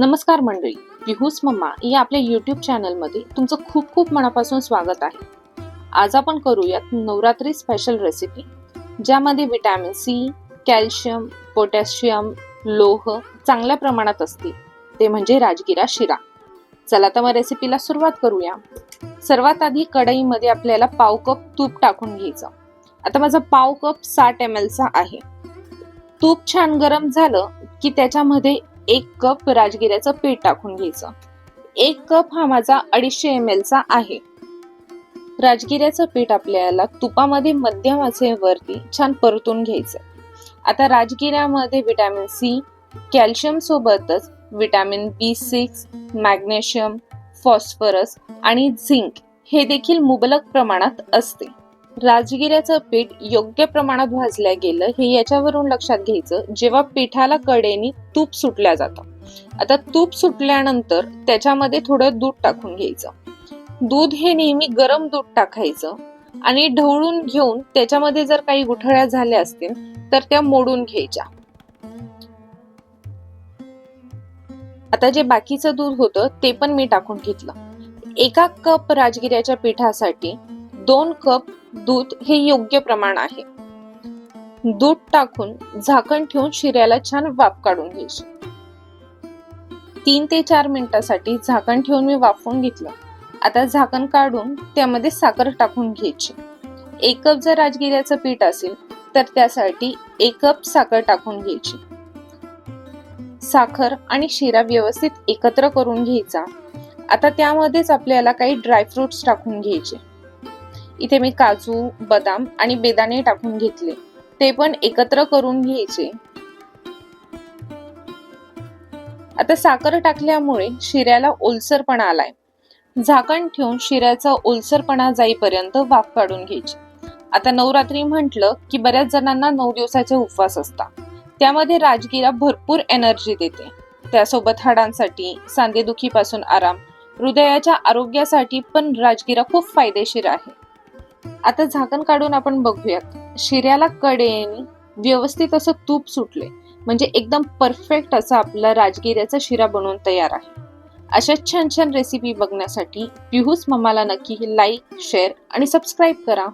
नमस्कार मंडळी विहूस मम्मा या आपल्या यूट्यूब चॅनलमध्ये तुमचं खूप खूप मनापासून स्वागत आहे. आज आपण करूयात नवरात्री स्पेशल रेसिपी ज्यामध्ये विटॅमिन सी कॅल्शियम पोटॅशियम लोह चांगल्या प्रमाणात असतील ते म्हणजे राजगिरा शिरा. चला तर मग रेसिपीला सुरुवात करूया. सर्वात आधी कढईमध्ये आपल्याला पाव कप तूप टाकून घ्यायचं. आता माझा पाव कप साठ एम एलचा आहे. तूप छान गरम झालं की त्याच्यामध्ये एक कप राजगिऱ्याचं पीठ टाकून घ्यायचं. एक कप हा माझा अडीचशे एम चा आहे. राजगिऱ्याचं पीठ आपल्याला तुपामध्ये मध्यम वरती छान परतून घ्यायचं आता राजगिऱ्यामध्ये विटॅमिन सी कॅल्शियम सोबतच vitamin B six magnesium phosphorus आणि झिंक हे देखील मुबलक प्रमाणात असते. राजगिऱ्याचं पीठ योग्य प्रमाणात भाजल्या गेलं हे याच्यावरून लक्षात घ्यायचं जेव्हा पिठाला कडेनी तूप सुटल्या जातं. आता तूप सुटल्यानंतर त्याच्यामध्ये थोडं दूध टाकून घ्यायचं. दूध हे नेहमी गरम दूध टाकायचं आणि ढवळून घेऊन त्याच्यामध्ये जर काही गुठळ्या झाल्या असतील तर त्या मोडून घ्यायच्या. आता जे बाकीचं दूध होतं ते पण मी टाकून घेतलं. एका कप राजगिऱ्याच्या पिठासाठी दोन कप दूध हे योग्य प्रमाण आहे. दूध टाकून झाकण ठेवून शिऱ्याला छान वाफ काढून घ्यायची. तीन ते चार मिनिटासाठी झाकण ठेवून मी वाफवून घेतलं. आता झाकण काढून त्यामध्ये साखर टाकून घ्यायची. एक कप जर राजगिऱ्याचं पीठ असेल तर त्यासाठी एक कप साखर टाकून घ्यायची. साखर आणि शिरा व्यवस्थित एकत्र करून घ्यायचा. आता त्यामध्येच आपल्याला काही ड्रायफ्रुट्स टाकून घ्यायचे. इथे मी काजू बदाम आणि बेदाणे टाकून घेतले. ते पण एकत्र करून घ्यायचे. आता साखर टाकल्यामुळे शिऱ्याला ओलसरपणा आलाय. झाकण ठेवून शिऱ्याचा ओलसरपणा जाईपर्यंत वाफ काढून घ्यायची. आता नवरात्री म्हटलं की बऱ्याच जणांना नऊ दिवसाचे उपवास असतात. त्यामध्ये राजगिरा भरपूर एनर्जी देते. त्यासोबत हाडांसाठी सांधेदुखीपासून आराम हृदयाच्या आरोग्यासाठी पण राजगिरा खूप फायदेशीर आहे. आता झाकण काढून आपण बघूयात. शिऱ्याला कडेने व्यवस्थित असं तूप सुटले. म्हणजे एकदम परफेक्ट असा आपला राजगिऱ्याचा शिरा बनवून तयार आहे. अशा छान छान रेसिपी बघण्यासाठी पिहूस मम्माला नक्की लाईक शेअर आणि सबस्क्राईब करा.